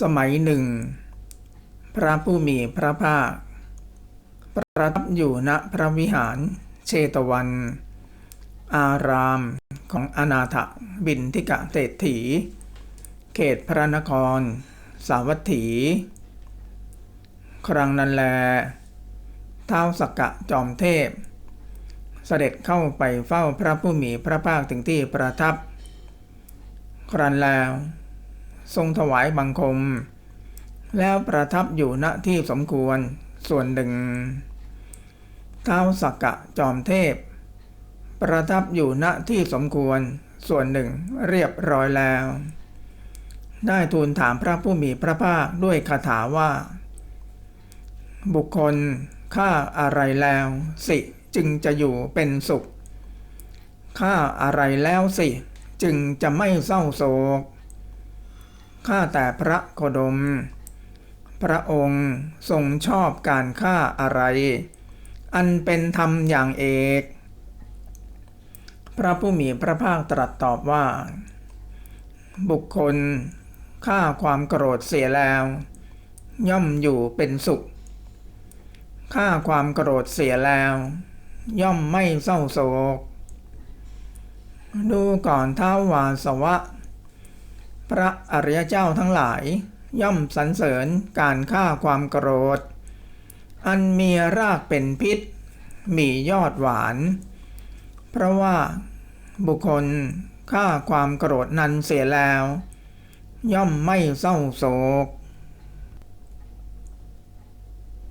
สมัยหนึ่ง พระผู้มีพระภาค ประทับอยู่ณพระวิหารเชตวัน อารามของอนาถบินทิกะเศรษฐี เขตพระนคร สาวัตถี ครั้งนั้นแลท้าวสักกะจอมเทพ เสด็จเข้าไปเฝ้าพระผู้มีพระภาคถึงที่ประทับ ครั้นแล้ว ทรงถวายบังคม แล้วประทับอยู่ณที่สมควรส่วนหนึ่ง ท้าวสักกะจอมเทพ ประทับอยู่ณที่สมควรส่วนหนึ่งเรียบร้อยแล้ว ได้ทูลถามพระผู้มีพระภาคด้วยคาถาว่า บุคคลฆ่าอะไรแล้วสิจึงจะอยู่เป็นสุขฆ่าอะไรแล้วสิ จึงจะไม่เศร้าโศก ข้าแต่พระโคดม พระองค์ทรงชอบการฆ่าอะไร อันเป็นธรรมอย่างเอก พระผู้มีพระภาคตรัสตอบว่า บุคคลฆ่าความโกรธเสียแล้ว ย่อมอยู่เป็นสุขฆ่าความโกรธเสียแล้ว ย่อมไม่เศร้าโศก ดูก่อนท้าววาสวะ พระอริยเจ้าทั้งหลาย ย่อมสรรเสริญการฆ่าความโกรธ อันมีรากเป็นพิษ มียอดหวาน เพราะว่าบุคคลฆ่าความโกรธนั้นเสียแล้ว ย่อมไม่เศร้าโศก